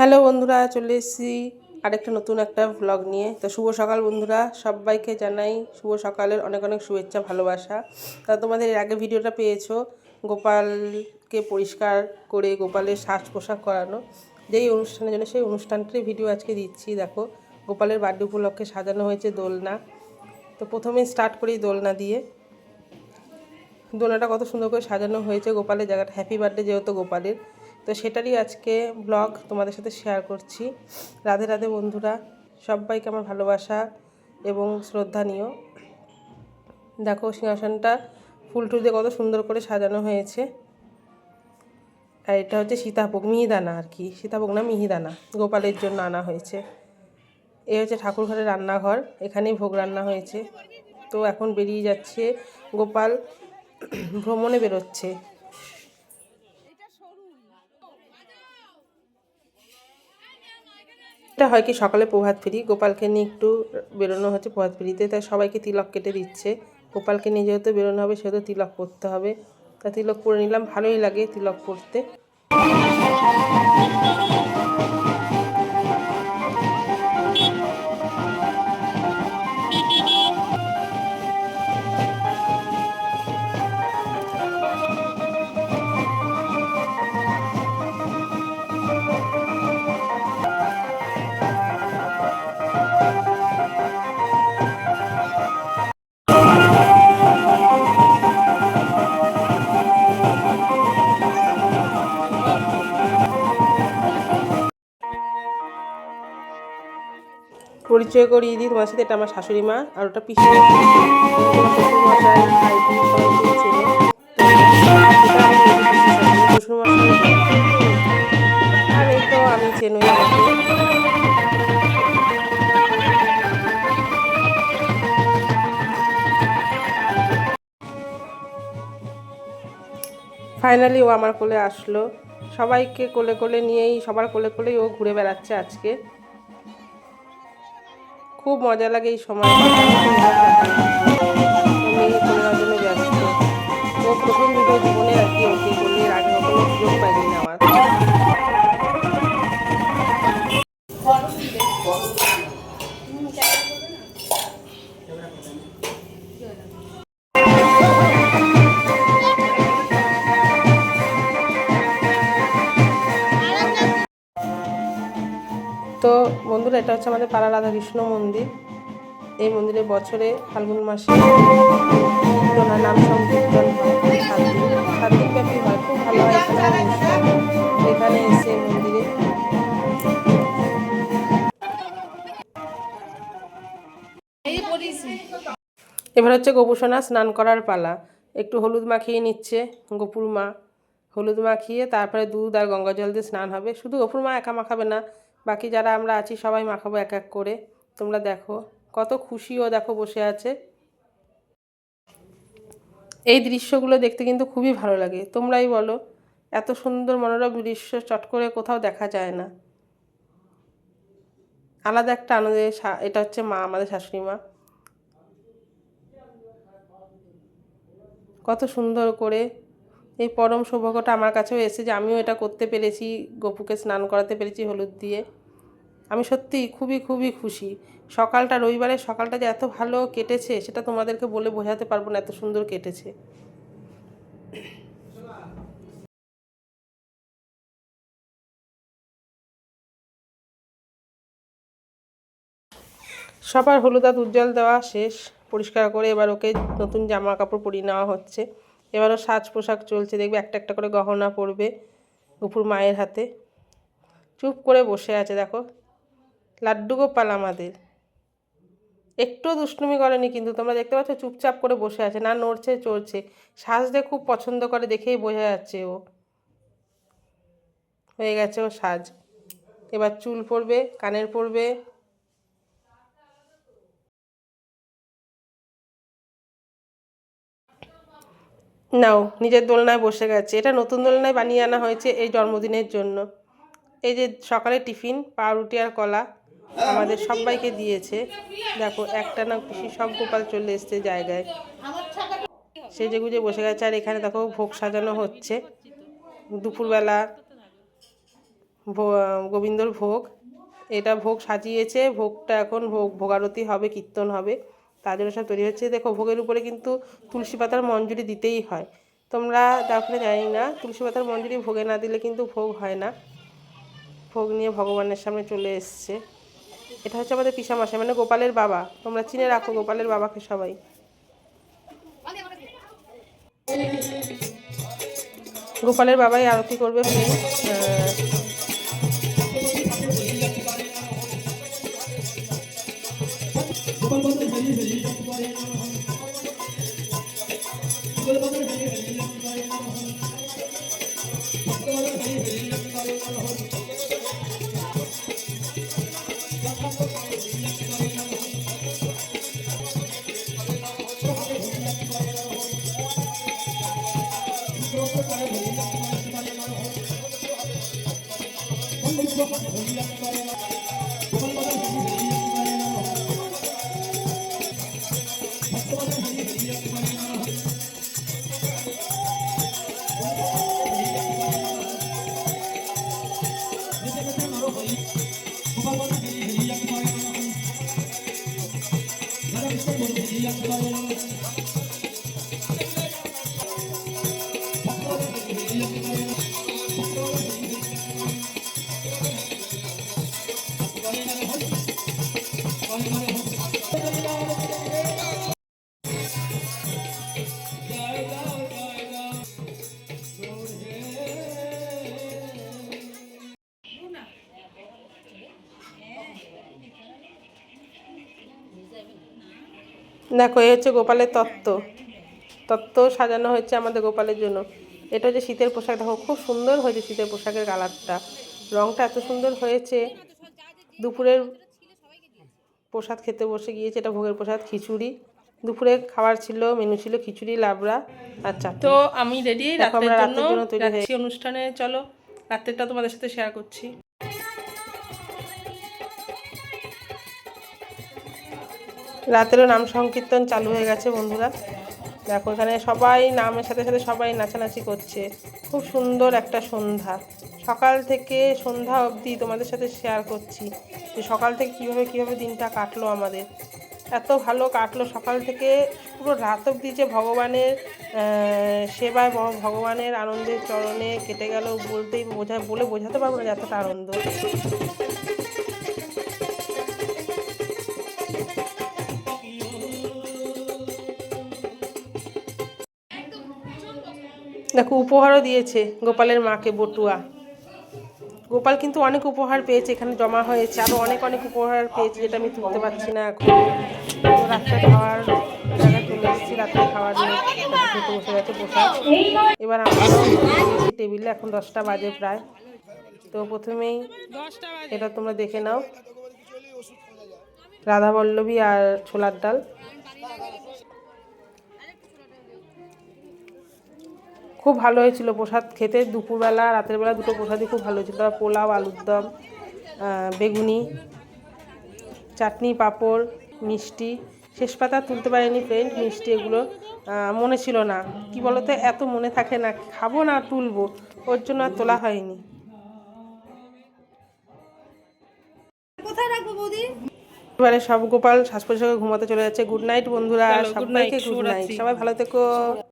Hello বন্ধুরা, চলে এসেছি আরেকটা নতুন একটা ব্লগ নিয়ে। তো শুভ সকাল বন্ধুরা, সবাইকে জানাই শুভ সকালের অনেক অনেক শুভেচ্ছা, ভালোবাসা। তা তোমাদের এর আগে ভিডিওটা পেয়েছ, গোপালকে পরিষ্কার করে গোপালের সাজ পোশাক করানো। যেই অনুষ্ঠানের জন্য, সেই অনুষ্ঠানটির ভিডিও আজকে দিচ্ছি, দেখো। গোপালের বার্থডে উপলক্ষে সাজানো হয়েছে দোলনা। তো প্রথমে স্টার্ট করি দোলনা দিয়ে। দোলনাটা কত সুন্দর করে সাজানো হয়েছে, গোপালের জায়গাটা। হ্যাপি বার্থডে যেহেতু গোপালের। তো সেটারই আজকে ব্লগ তোমাদের সাথে শেয়ার করছি। রাধে রাধে বন্ধুরা, সবাইকে আমার ভালোবাসা এবং শ্রদ্ধা নিও। দেখো সিংহাসনটা ফুল টুল দিয়ে কত সুন্দর করে সাজানো হয়েছে। আর এটা হচ্ছে সীতাভোগ, মিহিদানা আর কি। সীতাভোগ না, মিহিদানা, গোপালের জন্য আনা হয়েছে। এ হচ্ছে ঠাকুর ঘরের রান্নাঘর, এখানেই ভোগ রান্না হয়েছে। তো এখন বেরিয়ে যাচ্ছে গোপাল, ভ্রমণে বেরোচ্ছে। এটা হয় কি, সকালে প্রভাত ফেরি, গোপালকে নিয়ে একটু বেরোনো হচ্ছে প্রভাত ফেরিতে, তাই সবাইকে তিলক কেটে দিচ্ছে। গোপালকে নিয়ে যেহেতু বেরোনো হবে, সেহেতু তিলক পরতে হবে। তা তিলক পরে নিলাম, ভালোই লাগে তিলক পরতে পরিচয় করিয়ে দিই তোমার সাথে, এটা আমার শাশুড়ি মা আর ওটা পিসি তো আমি ফাইনালি ও আমার কোলে আসলো। সবাইকে কোলে কোলে নিয়েই, সবার কোলে কোলেই ও ঘুরে বেড়াচ্ছে আজকে। খুব মজা লাগে এই সময়। জন্য ব্যস্ত। ও প্রথম ভিডিও জীবনে আর কি ওকে এর আগে কখনো সুযোগ পাইনি নেওয়ার তো বন্ধুরা, এটা হচ্ছে আমাদের পাড়া রাধাকৃষ্ণ মন্দির। এই মন্দিরে বছরে ফাল্গুন মাসে কীর্তনার নাম সংকীর্তন ব্যাপী হয়, খুব ভালো হয় এখানে এখানে এসে মন্দিরে এবার হচ্ছে গোপুসোনা স্নান করার পালা। একটু হলুদ মাখিয়ে নিচ্ছে, গোপুর মা। হলুদ মাখিয়ে তারপরে দুধ আর গঙ্গা জল দিয়ে স্নান হবে। শুধু গোপুর মা একা মাখাবে না বাকি যারা আমরা আছি সবাই মাখাবো এক এক করে। তোমরা দেখো, কত খুশিও দেখো বসে আছে। এই দৃশ্যগুলো দেখতে কিন্তু খুবই ভালো লাগে। তোমরাই বলো, এত সুন্দর মনোরম দৃশ্য চট করে কোথাও দেখা যায় না। আলাদা একটা আনন্দের এটা হচ্ছে মা, আমাদের শাশুড়ি মা। কত সুন্দর করে এই পরম সৌভাগ্যটা আমার কাছেও এসে যে আমিও এটা করতে পেরেছি, গপুকে স্নান করাতে পেরেছি হলুদ দিয়ে। আমি সত্যি খুবই খুবই খুশি। সকালটা রবিবারের সকালটা যে এত ভালো কেটেছে, সেটা তোমাদেরকে বলে বোঝাতে পারব না, এত সুন্দর কেটেছে। সবার হলুদ আর উজ্জ্বল দেওয়া শেষ। পরিষ্কার করে এবার ওকে নতুন জামা কাপড় পরিয়ে নেওয়া হচ্ছে। এবারও সাজ পোশাক চলছে, দেখবে একটা একটা করে গহনা পরবে গুপুর মায়ের হাতে। চুপ করে বসে আছে, দেখো। লাড্ডু গোপাল আমাদের। একটুও দুষ্টুমি করেনি কিন্তু, তোমরা দেখতে পাচ্ছ চুপচাপ করে বসে আছে, না নড়ছে, চড়ছে। সাজতে খুব পছন্দ করে, দেখেই বোঝা যাচ্ছে ও। হয়ে গেছে ও সাজ। এবার চুল পরবে, কানের পরবে নাও, নিজের দোলনায় বসে গেছে। এটা নতুন দোলনায় বানিয়ে আনা হয়েছে এই জন্মদিনের জন্য। এই যে সকালে টিফিন, পাউরুটি আর কলা আমাদের সবাইকে দিয়েছে। দেখো, একটা না খুশি সব গোপাল চলে এসছে জায়গায়। সেজে গুজে বসে গেছে আর এখানে দেখো ভোগ সাজানো হচ্ছে। দুপুরবেলা গোবিন্দর ভোগ। এটা ভোগ সাজিয়েছে, ভোগটা এখন ভোগ, ভোগারতি হবে, কীর্তন হবে। তার জন্য সব তৈরি হচ্ছে দেখো, ভোগের উপরে কিন্তু তুলসী পাতার মঞ্জুরি দিতেই হয়। তোমরা দেখলে জানি না, তুলসী পাতার মঞ্জুরি ভোগে না দিলে কিন্তু ভোগ হয় না। ভোগ নিয়ে ভগবানের সামনে চলে এসছে। এটা হচ্ছে আমাদের পিসামশাই মানে গোপালের বাবা। তোমরা চিনে রাখো, গোপালের বাবাকে সবাই। গোপালের বাবাই আরতি করবে প্লিজ দেখো এই হচ্ছে গোপালের তত্ত্ব। তত্ত্ব সাজানো হয়েছে আমাদের গোপালের জন্য। এটা হচ্ছে শীতের পোশাক। দেখো খুব সুন্দর হয়েছে শীতের পোশাকের কালারটা। রংটা এত সুন্দর হয়েছে। দুপুরের প্রসাদ খেতে বসে গিয়েছে। এটা ভোগের প্রসাদ খিচুড়ি। দুপুরে খাবার ছিল মেনু ছিল খিচুড়ি লাবড়া আচ্ছা তো আমি রেডি দেখো আমরা রাতের রাতের জন্য তৈরি অনুষ্ঠানে। চলো রাতেরটা তোমাদের সাথে শেয়ার করছি। রাতেরও নাম সংকীর্তন চালু হয়ে গেছে, বন্ধুরা। দেখো, এখানে সবাই নামের সাথে সাথে সবাই নাচানাচি করছে। খুব সুন্দর একটা সন্ধ্যা। সকাল থেকে সন্ধ্যা অবধি তোমাদের সাথে শেয়ার করছি যে সকাল থেকে কীভাবে কীভাবে দিনটা কাটলো আমাদের। এত ভালো কাটলো সকাল থেকে, পুরো রাত অবধি যে ভগবানের সেবায় ভগবানের আনন্দের চরণে কেটে গেল বলতেই বোঝা, বলে বোঝাতে পারব না যে এতটা আনন্দ। দেখো, উপহারও দিয়েছে গোপালের মাকে বটুয়া। গোপাল কিন্তু অনেক উপহার পেয়েছে, এখানে জমা হয়েছে। আরও অনেক অনেক উপহার পেয়েছে যেটা আমি তুলতে পারছি না এখন। রাত্রে খাওয়ার জায়গায় চলে এসেছি, রাত্রে খাওয়ার খেতে বসে গেছে প্রসাদ এবার আমরা টেবিলে এখন দশটা বাজে প্রায়। তো প্রথমেই এটা তোমরা দেখে নাও। রাধা বল্লভী আর ছোলার ডাল। খুব ভালো হয়েছিল প্রসাদ খেতে। দুপুরবেলা রাতের বেলা দুটো প্রসাদই খুব ভালো হয়েছিল। তারপর পোলাও আলুর দম বেগুনি চাটনি পাঁপড় মিষ্টি। শেষ পাতা তুলতে পারিনি ফ্রেন্ড মিষ্টি এগুলো মনে ছিল না। কি বলতো এত মনে থাকে না খাব না তুলবো। ওর জন্য আর তোলা হয়নি। এবারে সব গোপাল শ্বাস প্রশ্বাসে ঘুমাতে চলে যাচ্ছে। গুড নাইট বন্ধুরা। সবাইকে গুড নাইট সবাই ভালো থেকো।